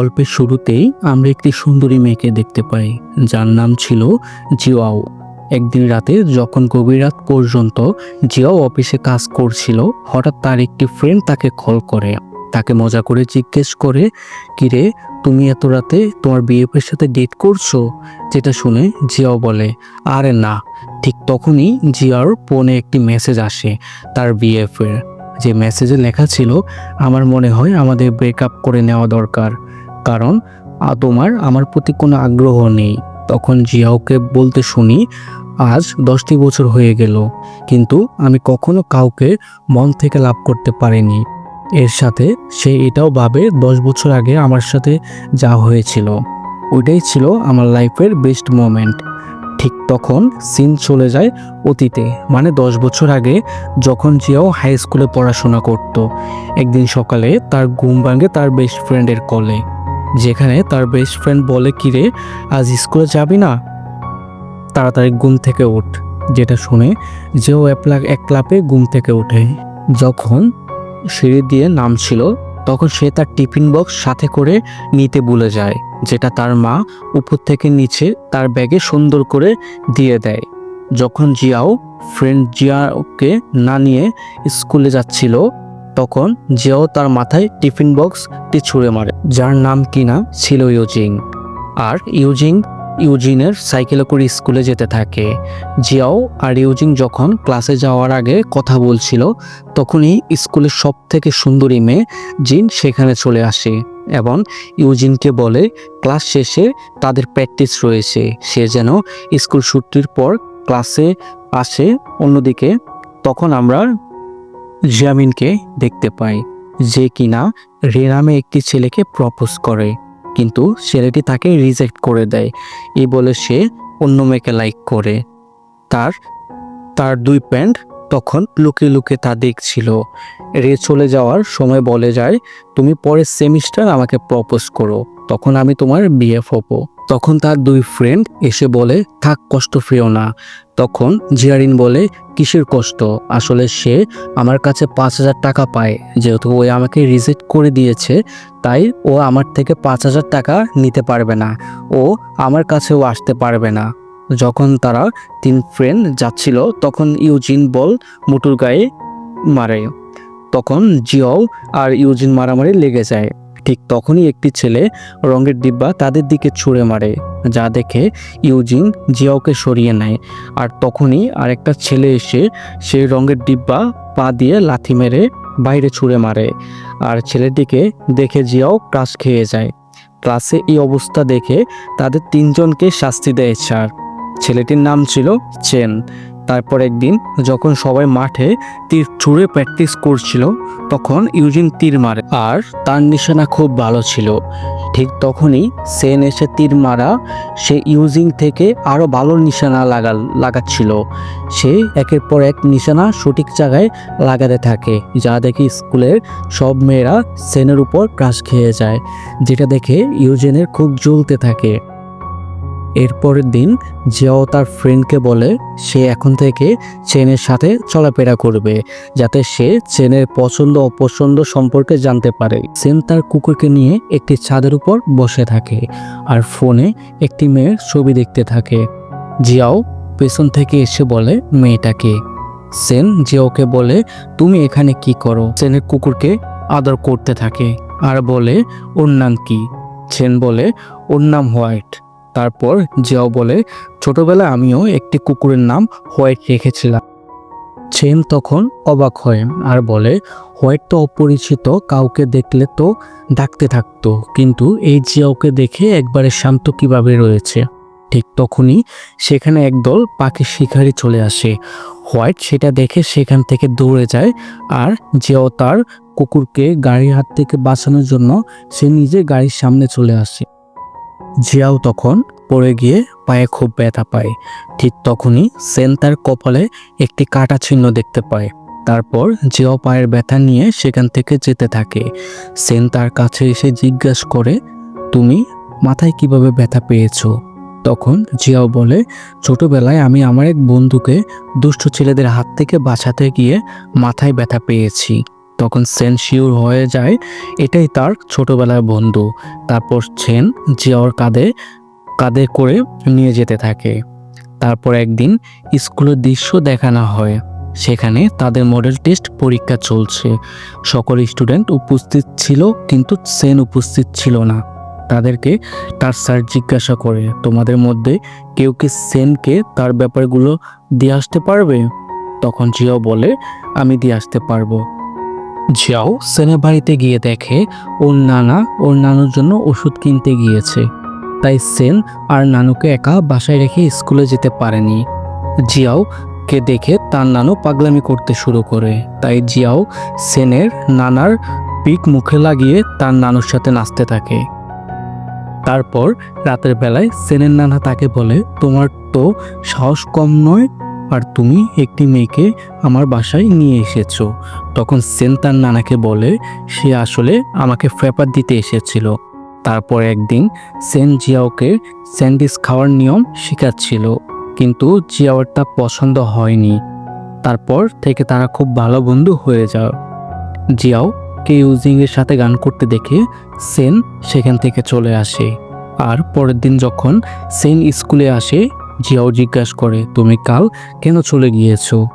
গল্পের শুরুতেই আমরা একটি সুন্দরী মেয়েকে দেখতে পাই, যার নাম ছিল জিওয়াও। একদিন রাতে যখন গভীর রাত পর্যন্ত জিয়াও অফিসে কাজ করছিল, হঠাৎ তার একটি ফ্রেন্ড তাকে কল করে। তাকে মজা করে জিজ্ঞেস করে, কিরে, তুমি এত রাতে তোমার বিএফের সাথে ডেট করছ? যেটা শুনে জিয়াও বলে, আরে না। ঠিক তখনই জিয়ার ফোনে একটি মেসেজ আসে, তার বিএফের যে মেসেজে লেখা ছিল, আমার মনে হয় আমাদের ব্রেকআপ করে নেওয়া দরকার। কারণ তোমার আমার প্রতি কোনো আগ্রহ নেই। তখন জিয়াওকে বলতে শুনি, আজ দশটি বছর হয়ে গেল, কিন্তু আমি কখনো কাউকে মন থেকে লাভ করতে পারিনি। এর সাথে সে এটাও ভাবে, দশ বছর আগে আমার সাথে যা হয়েছিল, ওইটাই ছিল আমার লাইফের বেস্ট মোমেন্ট ঠিক তখন সিন চলে যায় অতীতে মানে দশ বছর আগে যখন জিয়াও হাই স্কুলে পড়াশোনা করত। একদিন সকালে তার ঘুম ভাঙে তার বেস্ট ফ্রেন্ডের কলে যেখানে তার বেস্ট ফ্রেন্ড বলে, কিরে, আজ স্কুলে যাবি না? তাড়াতাড়ি ঘুম থেকে ওঠ যেটা শুনে যেও এক ক্লাপে ঘুম থেকে ওঠে। যখন সিঁড়ি দিয়ে নামছিল, তখন সে তার টিফিন বক্স সাথে করে নিতে ভুলে যায়, যেটা তার মা উপর থেকে নিচে তার ব্যাগে সুন্দর করে দিয়ে দেয়। যখন জিয়াও ফ্রেন্ড জিয়াকে না নিয়ে স্কুলে যাচ্ছিল তখন জিয়াও তার মাথায় টিফিন বক্সটি ছুঁড়ে মারে, যার নাম কিনা ছিল ইউজিং। আর ইউজিং ইউজিনের সাইকেলে করে স্কুলে যেতে থাকে। জিয়াও আর ইউজিং যখন ক্লাসে যাওয়ার আগে কথা বলছিল, তখনই স্কুলের সব থেকে সুন্দরী মেয়ে জিন সেখানে চলে আসে এবং ইউজিনকে বলে, ক্লাস শেষে তাদের প্র্যাকটিস রয়েছে। সে যেন স্কুল ছুটির পর ক্লাসে আসে অন্যদিকে, তখন আমরা জিয়ামিনকে দেখতে পাই যে কিনা রে নামে একটি ছেলেকে প্রপোজ করে, কিন্তু ছেলেটি তাকে রিজেক্ট করে দেয়। এই বলে সে অন্য মেয়েকে লাইক করে। তার তার দুই প্যান্ট তখন লুকিয়ে লুকিয়ে তা দেখছিল। রে চলে যাওয়ার সময় বলে যায়, তুমি পরের সেমিস্টার আমাকে প্রপোজ করো। তখন আমি তোমার বিএফ হব। তখন তার দুই ফ্রেন্ড এসে বলে, থাক, কষ্ট ফেও না। তখন জিয়ারিন বলে, কিসের কষ্ট? আসলে সে আমার কাছে পাঁচ হাজার টাকা পায়। যেহেতু ওই আমাকে রিজেক্ট করে দিয়েছে, তাই ও আমার থেকে পাঁচ হাজার টাকা নিতে পারবে না। ও আমার কাছেও আসতে পারবে না। যখন তারা তিন ফ্রেন্ড যাচ্ছিল, তখন ইউজিন বল মুটুর গায়ে মারে। তখন জিয়াও আর ইউজিন মারামারি লেগে যায়। ঠিক তখনই একটি ছেলে রঙের ডিব্বা তাদের দিকে ছুঁড়ে মারে, যা দেখে ইউজিন জিয়াওকে সরিয়ে নেয়। আর তখনই আরেকটা ছেলে এসে সেই রঙের ডিব্বা পা দিয়ে লাথি মেরে বাইরে ছুঁড়ে মারে। আর ছেলেটিকে দেখে জিয়াও ক্রাশ খেয়ে যায়। ক্লাসে এই অবস্থা দেখে তাদের তিনজনকে শাস্তি দেয় স্যার। ছেলেটির নাম ছিল চেন। তারপর একদিন যখন সবাই মাঠে তীর ছুঁড়ে প্র্যাকটিস করছিল, তখন ইউজিন তীর মারে আর তার নিশানা খুব ভালো ছিল। ঠিক তখনই সেন এসে তীর মারা সে ইউজিং থেকে আরও ভালো নিশানা লাগা, লাগাচ্ছিল। সে একের পর এক নিশানা সঠিক জায়গায় লাগাতে থাকে, যা দেখে স্কুলের সব মেয়েরা সেনের উপর ক্রাশ খেয়ে যায়, যেটা দেখে ইউজেনের খুব জ্বলতে থাকে। এরপরের দিন জিয়াও তার ফ্রেন্ডকে বলে সে এখন থেকে চেনের সাথে চলাফেরা করবে, যাতে সে চেনের পছন্দ অপছন্দ সম্পর্কে জানতে পারে। সেন তার কুকুরকে নিয়ে একটি ছাদের উপর বসে থাকে আর ফোনে একটি মেয়ের ছবি দেখতে থাকে। জিয়াও পেছন থেকে এসে বলে মেয়েটাকে। সেন জিয়াওকে বলে, তুমি এখানে কি করো? সেনের কুকুরকে আদর করতে থাকে আর বলে, ওর নাম কি? সেন বলে, ওর নাম হোয়াইট। তারপর জিয়াও বলে, ছোটবেলায় আমিও একটি কুকুরের নাম হোয়াইট রেখেছিলাম। চেন তখন অবাক হয় আর বলে, হোয়াইট তো অপরিচিত, কাউকে দেখলে তো ডাকতে থাকতো, কিন্তু এই জিয়াওকে দেখে একবারে শান্ত কীভাবে রয়েছে? ঠিক তখনই সেখানে একদল পাখি শিকারি চলে আসে। হোয়াইট সেটা দেখে সেখান থেকে দৌড়ে যায় আর জিয়াও তার কুকুরকে গাড়ির হাত থেকে বাঁচানোর জন্য সে নিজে গাড়ির সামনে চলে আসে। জিয়াও তখন পড়ে গিয়ে পায়ে খুব ব্যথা পায়। ঠিক তখনই সেন তার কপালে একটি কাটা চিহ্ন দেখতে পায়। তারপর জিয়াও পায়ের ব্যথা নিয়ে সেখান থেকে যেতে থাকে। সেন তার কাছে এসে জিজ্ঞাসা করে, তুমি মাথায় কীভাবে ব্যথা পেয়েছ? তখন জিয়াও বলে, ছোটবেলায় আমি আমার এক বন্ধুকে দুষ্ট ছেলেদের হাত থেকে বাঁচাতে গিয়ে মাথায় ব্যথা পেয়েছি। তখন সেন শিওর হয়ে যায়। এটাই তার ছোটবেলার বন্ধু। তারপর সেন জিয়াওর কাঁধে কাঁধে করে নিয়ে যেতে থাকে। তারপর একদিন স্কুলের দৃশ্য দেখানো হয়। সেখানে তাদের মডেল টেস্ট পরীক্ষা চলছে। সকল স্টুডেন্ট উপস্থিত ছিল কিন্তু সেন উপস্থিত ছিল না। তাদেরকে তার স্যার জিজ্ঞাসা করে, তোমাদের মধ্যে কেউ কি সেনকে তার ব্যাপারগুলো দিয়ে আসতে পারবে? তখন জিয়াও বলে, আমি দিয়ে আসতে পারব। জিয়াও সেনের বাড়িতে গিয়ে দেখে ওর নানা ওর নানুর জন্য ওষুধ কিনতে গিয়েছে। তাই সেন আর নানুকে একা বাসায় রেখে স্কুলে যেতে পারেনি। জিয়াও কে দেখে তার নানু পাগলামি করতে শুরু করে। তাই জিয়াও সেনের নানার পিক মুখে লাগিয়ে তার নানুর সাথে নাচতে থাকে। তারপর রাতের বেলায় সেনের নানা তাকে বলে, তোমার তো সাহস কম নয় আর তুমি একটি মেয়েকে আমার বাসায় নিয়ে এসেছ। তখন সেন তার নানাকে বলে, সে আসলে আমাকে ফেপার দিতে এসেছিল। তারপর একদিন সেন জিয়াওকে স্যান্ডউইচ খাওয়ার নিয়ম শেখাচ্ছিল, কিন্তু জিয়াওর তা পছন্দ হয়নি। তারপর থেকে তারা খুব ভালো বন্ধু হয়ে যায় জিয়াও কে ইউজিং এর সাথে গান করতে দেখে সেন সেখান থেকে চলে আসে। আর পরের দিন যখন সেন স্কুলে আসে জিয়াও জিজ্ঞাসা করে, তুমি কাল কেন চলে গিয়েছো?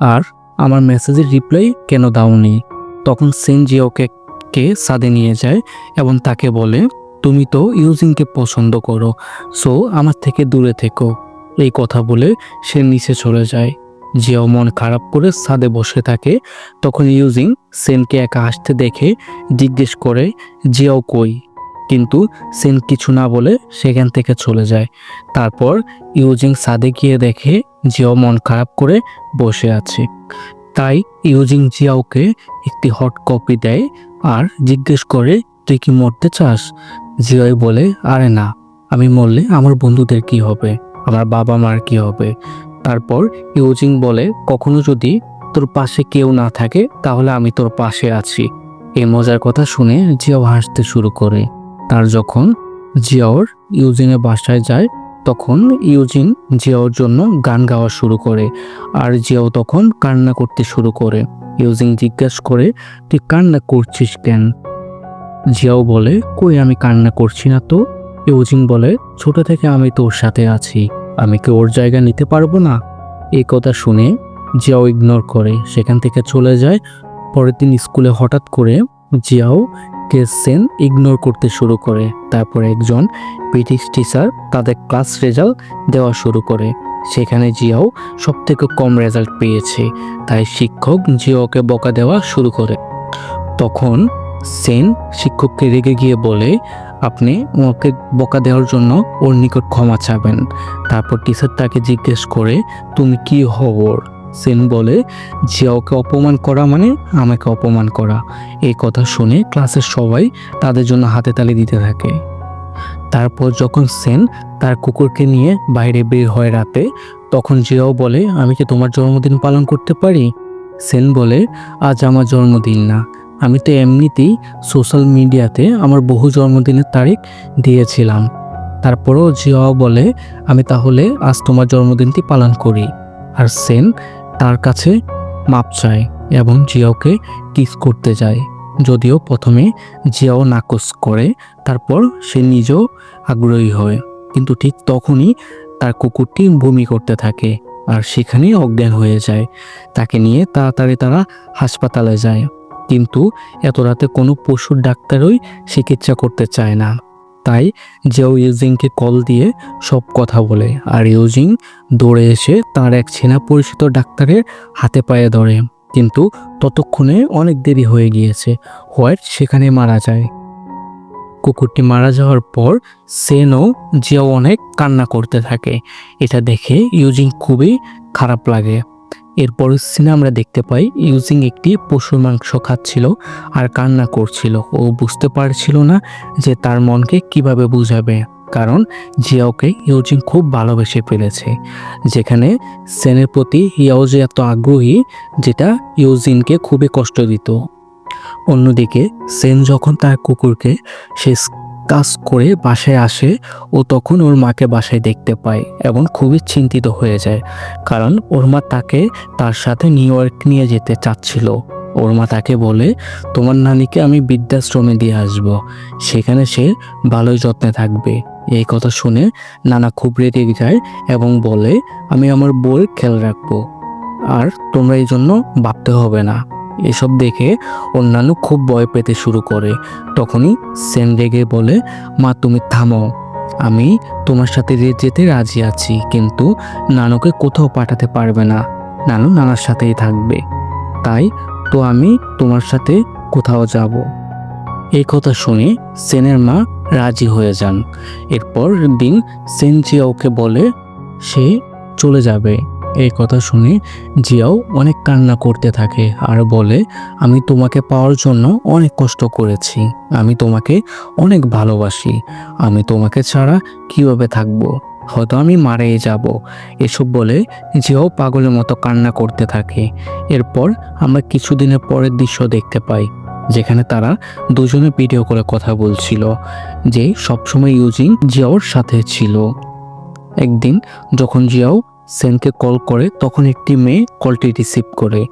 আর আমার মেসেজের রিপ্লাই কেন দাওনি? তখন সেন জিয়াওকে, কে সাদে নিয়ে যায় এবং তাকে বলে, তুমি তো ইউজিংকে পছন্দ করো, সো আমার থেকে দূরে থেকো। এই কথা বলে সে নিচে চলে যায়। জিয়াও মন খারাপ করে সাদে বসে থাকে। তখন ইউজিং সেনকে একা আসতে দেখে জিজ্ঞেস করে, জিয়াও কই? কিন্তু সেন কিছু না বলে সেখান থেকে চলে যায়। তারপর ইউজিং সাদে গিয়ে দেখে জিয়াও মন খারাপ করে বসে আছে। তাই ইউজিং জিয়াওকে একটি হট কপি দেয় আর জিজ্ঞেস করে, তুই কি মরতে চাস? জিয়াই বলে, আরে না, আমি মরলে আমার বন্ধুদের কি হবে? আমার বাবা মার কি হবে? তারপর ইউজিং বলে, কখনো যদি তোর পাশে কেউ না থাকে, তাহলে আমি তোর পাশে আছি। এই মজার কথা শুনে জিয়াও হাসতে শুরু করে। তার যখন জিয়াওর ইউজিনের বাসায় যায়, তখন ইউজিন জিয়াওর জন্য গান গাওয়া শুরু করে আর জিয়াও তখন কান্না করতে শুরু করে। ইউজিং জিজ্ঞাসা করে, তুই কান্না করছিস কেন? জিয়াও বলে, কই আমি কান্না করছি না তো? ইউজিং বলে, ছোট থেকে আমি তোর সাথে আছি, আমি কি ওর জায়গা নিতে পারব না? এই কথা শুনে জিয়াও ইগনোর করে, সেখান থেকে চলে যায়। পরের দিন স্কুলে হঠাৎ করে জিয়াও কে সেন ইগনোর করতে শুরু করে। তারপর একজন ব্রিটিশ টিচার তাদের ক্লাস রেজাল্ট দেওয়া শুরু করে। সেখানে জিয়াও সব থেকে কম রেজাল্ট পেয়েছে। তাই শিক্ষক জিয়াওকে বকা দেওয়া শুরু করে। তখন সেন শিক্ষককে রেগে গিয়ে বলে, আপনি ওকে বকা দেওয়ার জন্য ওর নিকট ক্ষমা চাবেন। তারপর টিচার তাকে জিজ্ঞেস করে, তুমি কি হও সেন বলে জিয়াওকে অপমান করা মানে আমাকে অপমান করা। এই কথা শুনে ক্লাসের সবাই তাদের জন্য হাতে তালি দিতে থাকে। তারপর যখন সেন তার কুকুরকে নিয়ে বাইরে বের হয় রাতে, তখন জিয়াও বলে, আমি কি তোমার জন্মদিন পালন করতে পারি? সেন বলে, আজ আমার জন্মদিন না। আমি তো এমনিতেই সোশ্যাল মিডিয়াতে আমার বহু জন্মদিনের তারিখ দিয়েছিলাম। তারপরও জিয়াও বলে, আমি তাহলে আজ তোমার জন্মদিনটি পালন করি। আর সেন তার কাছে মাপ চায় এবং জিয়াওকে কিস করতে যায়। যদিও প্রথমে জিয়াও নাকচ করে, তারপর সে নিজেও আগ্রহী হয়। কিন্তু ঠিক তখনই তার কুকুরটি বমি করতে থাকে আর সেখানেই অজ্ঞান হয়ে যায়। তাকে নিয়ে তাড়াতাড়ি তারা হাসপাতালে যায়। কিন্তু এত রাতে কোনো পশুর ডাক্তারই চিকিৎসা করতে চায় না। তাই জিয়াও ইউজিংকে কল দিয়ে সব কথা বলে আর ইউজিং দৌড়ে এসে তার এক চেনা পরিচিত ডাক্তারের হাতে পায়ে ধরে। কিন্তু ততক্ষণে অনেক দেরি হয়ে গিয়েছে। হোয়াইট সেখানে মারা যায়। কুকুরটি মারা যাওয়ার পর সেনও জিয়াও অনেক কান্না করতে থাকে। এটা দেখে ইউজিং খুবই খারাপ লাগে। এরপরের সিনে আমরা দেখতে পাই ইউজিং একটি পশুর মাংস খাচ্ছিল আর কান্না করছিল। ও বুঝতে পারছিল না যে তার মনকে কীভাবে বুঝাবে, কারণ জিয়াওকে ইউজিং খুব ভালোবেসে ফেলেছে। যেখানে সেনের প্রতি ইয়াও যে এত আগ্রহী, যেটা ইউজিনকে খুবই কষ্ট দিত। অন্যদিকে সেন যখন তার কুকুরকে সে কাজ করে বাসায় আসে ও তখন ওর মাকে বাসায় দেখতে পায় এবং খুবই চিন্তিত হয়ে যায়। কারণ ওর মা তাকে তার সাথে নিউ ইয়র্ক নিয়ে যেতে চাচ্ছিল। ওর মা তাকে বলে, তোমার নানিকে আমি বৃদ্ধাশ্রমে দিয়ে আসব। সেখানে সে ভালোই যত্নে থাকবে। এই কথা শুনে নানা খুব রেগে যায় এবং বলে, আমি আমার বউয়ের খেয়াল রাখব। আর তোমরা এই জন্য ভাবতে হবে না। এসব দেখে অন্যান্য খুব ভয় পেতে শুরু করে। তখনই সেন রেগে বলে, মা, তুমি থামো। আমি তোমার সাথে যেতে রাজি আছি, কিন্তু নানুকে কোথাও পাঠাতে পারবে না। নানু নানার সাথেই থাকবে। তাই তো আমি তোমার সাথে কোথাও যাব। এই কথা শুনে সেনের মা রাজি হয়ে যান। এরপর দিন সেন জিয়াওকে বলে, সে চলে যাবে। এই কথা শুনে জিয়াও অনেক কান্না করতে থাকে আর বলে, আমি তোমাকে পাওয়ার জন্য অনেক কষ্ট করেছি। আমি তোমাকে অনেক ভালোবাসি। আমি তোমাকে ছাড়া কীভাবে থাকব? হয়তো আমি মারাই যাব। এসব বলে জিয়াও পাগলের মতো কান্না করতে থাকে। এরপর আমরা কিছুদিনের পরের দৃশ্য দেখতে পাই, যেখানে তারা দুজনে ভিডিও করে কথা বলছিল, যে সবসময় ইউজিং জিয়াওর সাথে ছিল। একদিন যখন জিয়াও সেনকে কল করে তখন একটি মেয়ে কলটি রিসিভ করে।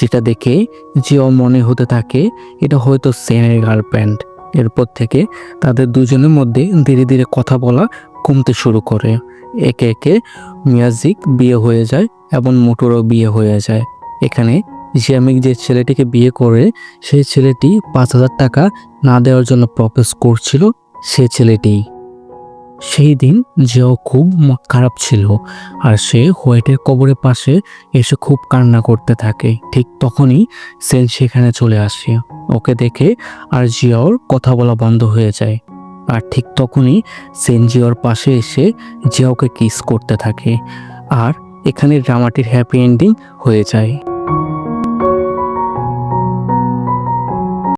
যেটা দেখে জিয়াও মনে হতে থাকে, এটা হয়তো সেনের গার্লফ্রেন্ড। এরপর থেকে তাদের দুজনের মধ্যে ধীরে ধীরে কথা বলা কমতে শুরু করে। একে একে মিয়াজিক বিয়ে হয়ে যায় এবং মোটরও বিয়ে হয়ে যায়। এখানে জিয়ামিক যে ছেলেটিকে বিয়ে করে, সেই ছেলেটি পাঁচ হাজার টাকা না দেওয়ার জন্য প্রপোজ করছিল সে ছেলেটি। সেই দিন জিয়াও খুব খারাপ ছিল আর সে হোয়াইটের কবরের পাশে এসে খুব কান্না করতে থাকে। ঠিক তখনই সেন সেখানে চলে আসে। ওকে দেখে আর জিয়াওর কথা বলা বন্ধ হয়ে যায়। আর ঠিক তখনই সেন জিয়াওর পাশে এসে জিয়াওকে কিস করতে থাকে। আর এখানে ড্রামাটির হ্যাপি এন্ডিং হয়ে যায়।